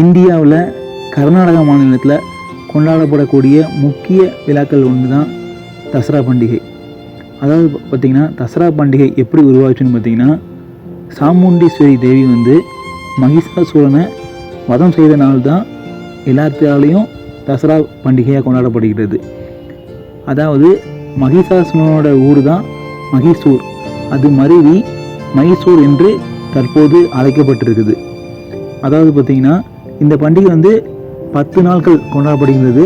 இந்தியாவில் கர்நாடகா மாநிலத்தில் கொண்டாடப்படக்கூடிய முக்கிய விழாக்கள் ஒன்று தான் தசரா பண்டிகை. அதாவது பார்த்திங்கன்னா தசரா பண்டிகை எப்படி உருவாச்சுன்னு பார்த்திங்கன்னா சாமுண்டீஸ்வரி தேவி வந்து மகிஷாசூரனை வதம் செய்த நாள் தான் எல்லாத்தாலையும் தசரா பண்டிகையாக கொண்டாடப்படுகிறது. அதாவது மகிஷாசுரனோட ஊர் தான் மகிசூர் அது மருவி மைசூர் என்று தற்போது அழைக்கப்பட்டிருக்குது. அதாவது பார்த்திங்கன்னா இந்த பண்டிகை வந்து பத்து நாட்கள் கொண்டாடப்படுகின்றது.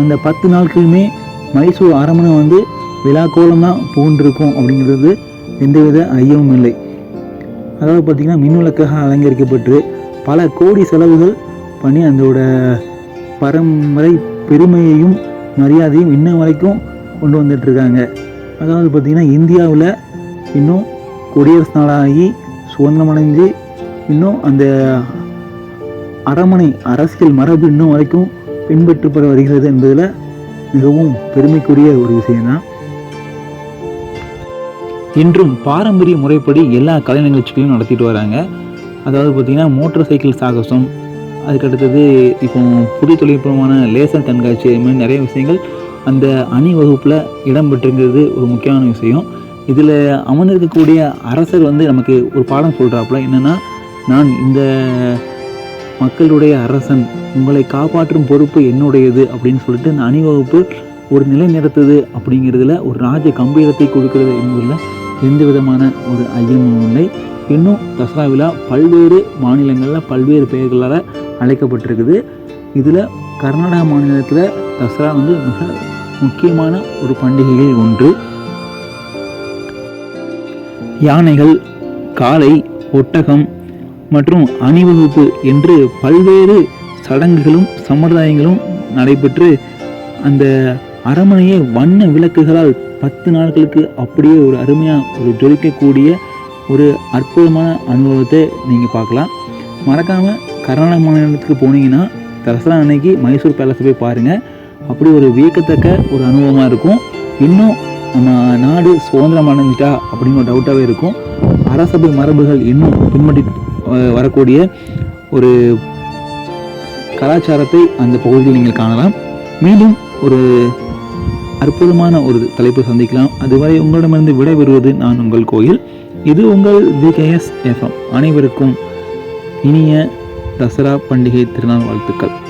அந்த பத்து நாட்களுமே மைசூர் அரண்மனை வந்து விழா தான் புகுண்டிருக்கும் அப்படிங்கிறது எந்தவித ஐயமும் இல்லை. அதாவது பார்த்திங்கன்னா மின்விளக்காக அலங்கரிக்கப்பட்டு பல கோடி செலவுகள் பண்ணி அதோட பரம்பரை பெருமையையும் மரியாதையும் இன்ன வரைக்கும் கொண்டு வந்துட்டுருக்காங்க. அதாவது பார்த்திங்கன்னா இந்தியாவில் இன்னும் குடியரசு நாடாகி சுதந்திரமடைஞ்சு இன்னும் அந்த அரமனை அரசியல் மரபு இன்னும் வரைக்கும் பின்பற்றப்பட வருகிறது என்பதில் மிகவும் பெருமைக்குரிய ஒரு விஷயம்தான் இன்றும் பாரம்பரிய முறைப்படி எல்லா கலை நிகழ்ச்சிகளையும் நடத்திட்டு வராங்க. அதாவது பார்த்திங்கன்னா மோட்டார் சைக்கிள் சாகசம் அதுக்கடுத்தது இப்போ புது தொழில்நுட்பமான லேசர் கண்காட்சி இது மாதிரி நிறைய விஷயங்கள் அந்த அணிவகுப்பில் இடம்பெற்றுங்கிறது ஒரு முக்கியமான விஷயம். இதில் அமர்ந்திருக்கக்கூடிய அரசர் வந்து நமக்கு ஒரு பாடம் சொல்கிறாப்புல என்னென்னா நான் இந்த மக்களுடைய அரசன் உங்களை காப்பாற்றும் பொறுப்பு என்னுடையது அப்படின்னு சொல்லிட்டு இந்த அணிவகுப்பு ஒரு நிலை நிறுத்துது அப்படிங்கிறதுல ஒரு ராஜ கம்பீரத்தை கொடுக்கிறது என்பதில் எந்த விதமான ஒரு ஐயமும் இல்லை. இன்னும் தசரா விழா பல்வேறு மாநிலங்களில் பல்வேறு பெயர்களால் அழைக்கப்பட்டிருக்குது. இதில் கர்நாடகா மாநிலத்தில் தசரா வந்து மிக முக்கியமான ஒரு பண்டிகைகள் ஒன்று. யானைகள் காளை ஒட்டகம் மற்றும் அணிவகுப்பு என்று பல்வேறு சடங்குகளும் சம்பிரதாயங்களும் நடைபெற்று அந்த அரண்மனையை வண்ண விளக்குகளால் பத்து நாட்களுக்கு அப்படியே ஒரு அருமையாக ஒரு ஜொலிக்கக்கூடிய ஒரு அற்புதமான அனுபவத்தை நீங்கள் பார்க்கலாம். மறக்காமல் கர்நாடக மாநிலத்துக்கு போனீங்கன்னா தசரா அன்னைக்கு மைசூர் பேலஸை போய் பாருங்கள் அப்படி ஒரு வியக்கத்தக்க ஒரு அனுபவமாக இருக்கும். இன்னும் நம்ம நாடு சுதந்திரம் அடைஞ்சிட்டா அப்படிங்கிற ஒரு டவுட்டாகவே இருக்கும். அரசபை மரபுகள் இன்னும் பின்பற்றி வரக்கூடிய ஒரு கலாச்சாரத்தை அந்த பகுதியில் நீங்கள் காணலாம். மீண்டும் ஒரு அற்புதமான ஒரு தலைப்பு சந்திக்கலாம். அதுவரை உங்களிடமிருந்து விடைபெறுவது நான் உங்கள் கோயில். இது உங்கள் விகேஎஸ் எஃப்எம் அனைவருக்கும் இனிய தசரா பண்டிகை திருநாள் வாழ்த்துக்கள்.